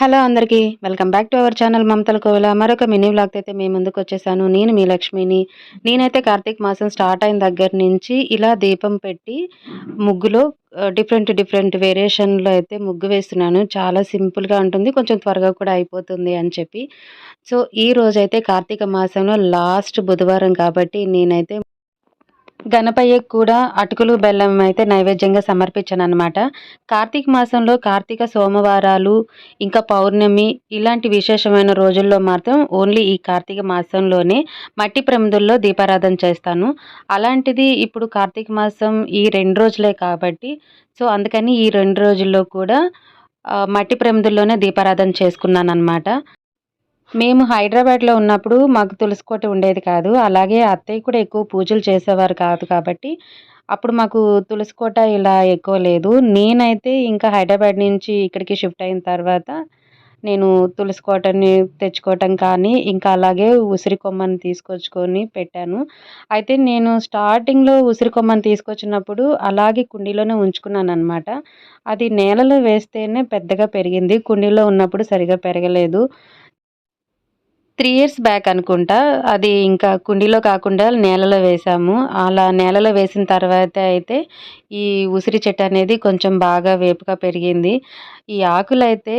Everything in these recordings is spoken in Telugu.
హలో అందరికీ welcome back to our channel మమతల కోవిల. మరొక మినీ వ్లాగ్ అయితే మీ ముందుకు వచ్చేసాను. నేను మీ లక్ష్మిని. నేనైతే కార్తీక మాసం స్టార్ట్ అయిన దగ్గర నుంచి ఇలా దీపం పెట్టి ముగ్గులో డిఫరెంట్ డిఫరెంట్ వేరియేషన్లో అయితే ముగ్గు వేస్తున్నాను. చాలా సింపుల్గా ఉంటుంది కొంచెం త్వరగా కూడా అయిపోతుంది అని చెప్పి. సో ఈ రోజైతే కార్తీక మాసంలో లాస్ట్ బుధవారం కాబట్టి నేనైతే గణపయ్యకు కూడా అటుకులు బెల్లం అయితే నైవేద్యంగా సమర్పించాను అనమాట కార్తీక మాసంలో కార్తీక సోమవారాలు ఇంకా పౌర్ణమి ఇలాంటి విశేషమైన రోజుల్లో మాత్రం ఓన్లీ ఈ కార్తీక మాసంలోనే మట్టి ప్రమిదుల్లో దీపారాధన చేస్తాను. అలాంటిది ఇప్పుడు కార్తీక మాసం ఈ రెండు రోజులే కాబట్టి సో అందుకని ఈ రెండు రోజుల్లో కూడా మట్టి ప్రమిదుల్లోనే దీపారాధన చేసుకున్నాను అనమాట మేము హైదరాబాద్లో ఉన్నప్పుడు మాకు తులసి కోట ఉండేది కాదు. అలాగే అత్తయ్య కూడా ఎక్కువ పూజలు చేసేవారు కాదు కాబట్టి అప్పుడు మాకు తులసి కోట ఇలా ఎక్కువ లేదు. నేనైతే ఇంకా హైదరాబాద్ నుంచి ఇక్కడికి షిఫ్ట్ అయిన తర్వాత నేను తులసి కోటని తెచ్చుకోవటం కానీ ఇంకా అలాగే ఉసిరి కొమ్మని తీసుకొచ్చుకొని పెట్టాను. అయితే నేను స్టార్టింగ్లో ఉసిరి కొమ్మని తీసుకొచ్చినప్పుడు అలాగే కుండీలోనే ఉంచుకున్నాను అనమాట అది నేలలో వేస్తేనే పెద్దగా పెరిగింది. కుండీలో ఉన్నప్పుడు సరిగా పెరగలేదు. త్రీ ఇయర్స్ బ్యాక్ అనుకుంటా. అది ఇంకా కుండీలో కాకుండా నేలలో వేసాము. అలా నేలలో వేసిన తర్వాత అయితే ఈ ఉసిరి చెట్టు అనేది కొంచెం బాగా వేపుగా పెరిగింది. ఈ ఆకులు అయితే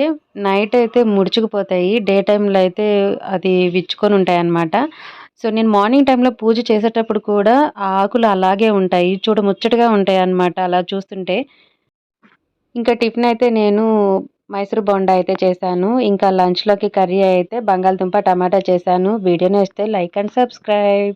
నైట్ అయితే ముడుచుకుపోతాయి. డే టైంలో అయితే అది విచ్చుకొని ఉంటాయి అన్నమాట సో నేను మార్నింగ్ టైంలో పూజ చేసేటప్పుడు కూడా ఆ ఆకులు అలాగే ఉంటాయి. చూడ ముచ్చటగా ఉంటాయి అన్నమాట అలా చూస్తుంటే. ఇంకా టిఫిన్ అయితే నేను మైసూర్ బొండా అయితే చేశాను. ఇంకా లంచ్లోకి కర్రీ అయితే బంగాళదుంప టమాటా చేశాను. వీడియోని వస్తే లైక్ అండ్ సబ్స్క్రైబ్.